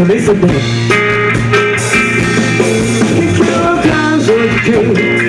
so listen to me. Keep your eyes on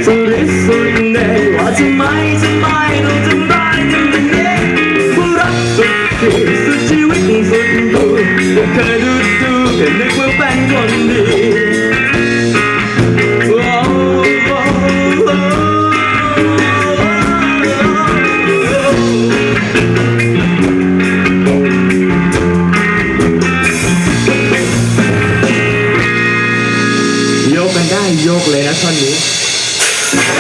Música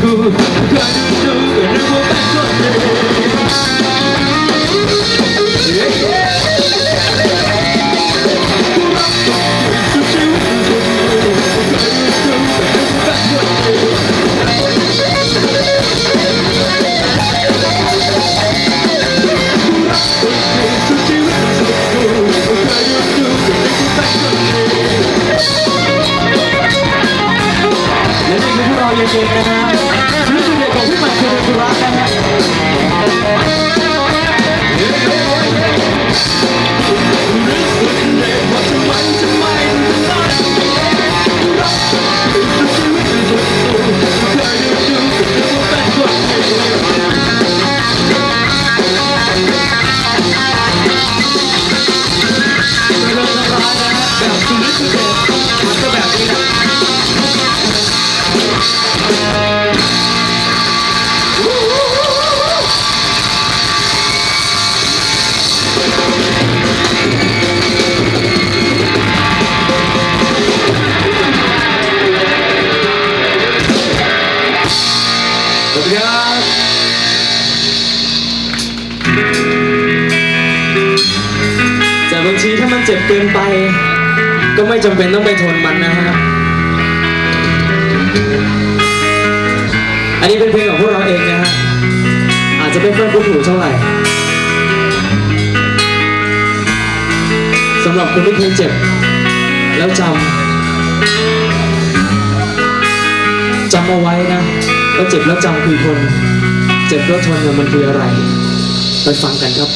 苦，加油，输，反正我扮作痴。苦，拉扯，痴，Music is a human. เกินไป ก็ไม่จำเป็นต้องไปทนมันนะฮะ อันนี้เป็นเพลงของพวกเราเองนะฮะ อาจจะไม่ค่อยคุ้นหูเท่าไหร่สำหรับคุณที่เคยเจ็บ แล้วจำจำเอาไว้นะว่าเจ็บแล้วจำคือคน เจ็บแล้วทนมันคืออะไร ไปฟังกันครับ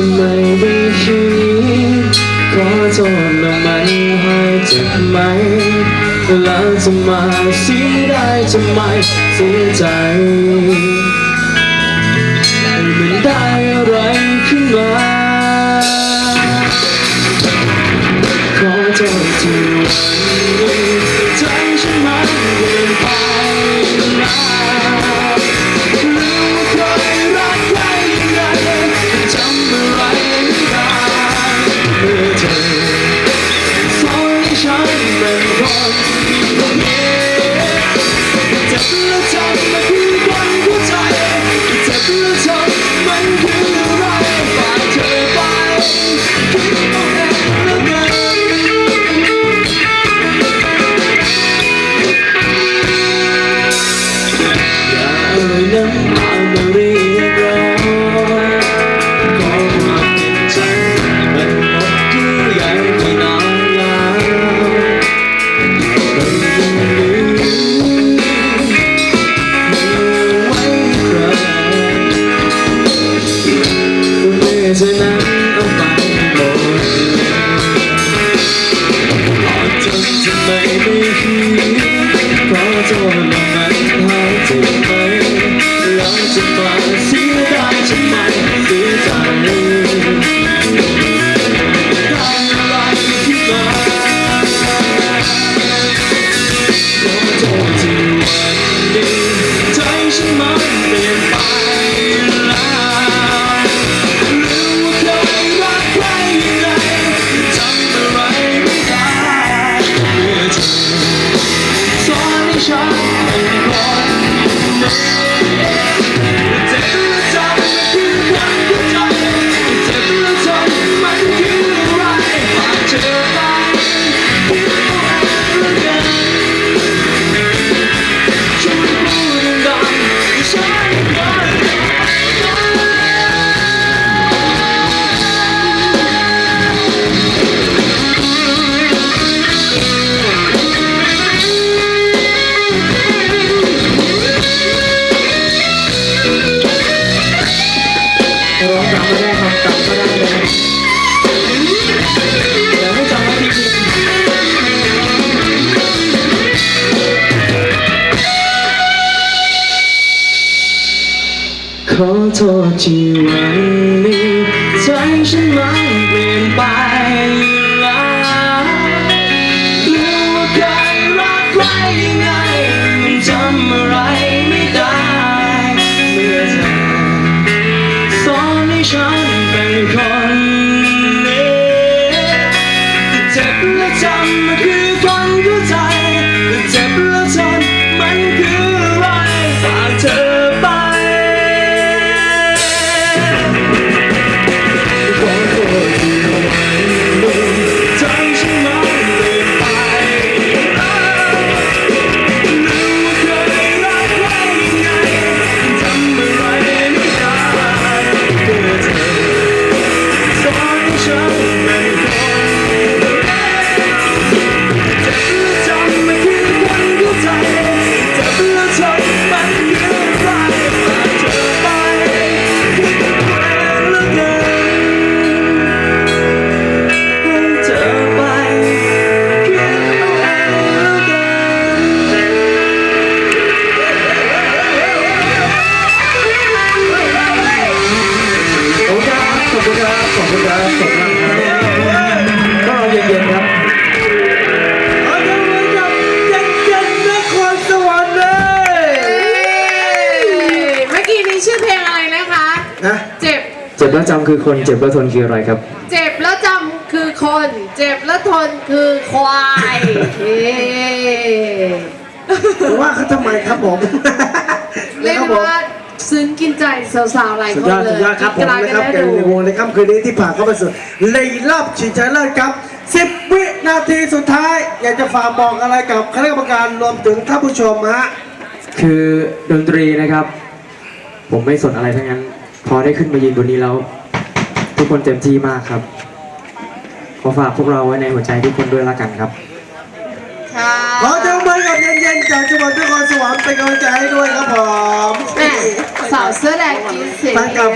จะไม่ได้ชีวิตขอโทษนะมันให้เจ็บไหมแล้วทำไมเสียได้ทำไมเสียใจมัได้อะไรขึ้นมา alam ano rin. ฉันเป็นคนนี้เจ็บและจำมันคือคนหัวใจและเจ็บและจนมันคือ เจ็บแล้วจำคือคนเจ็บแล้วทนคืออะไรครับ เจ็บแล้วจำคือคน เจ็บแล้วทนคือควายเอ๊ะว่าเขาทำไมครับผมเรียกนะคได้รับผมว่าซึ้งกินใจสาวๆหลายสุดคนยอดเลสุยดยอดครับผมกลายนะกันครับได้เกมดูในวงในค่ำคืนนี้ที่ผ่านเข้ามาสู่ในรอบชิงชนะเลิศครับ 10 วินาทีสุดท้าย อยากจะฝากบอกอะไรกับคณะกรรมการรวมถึงท่านผู้ชมฮะ คือดนตรีนะครับ ผมไม่สนอะไรทั้งนั้น พอได้ขึ้นมายืนบนนี้แล้ว ทุกคนเต็มที่มากครับ ขอฝากพวกเราไว้ในหัวใจทุกคนด้วยละกันครับ ค่ะขอเจ้ามือกับเย็นๆจากจังหวัดนครสวรรค์เป็นกำลังใจให้ด้วยครับผมแม่สาวเสื้อแดงกินเสียงแฟนคลับ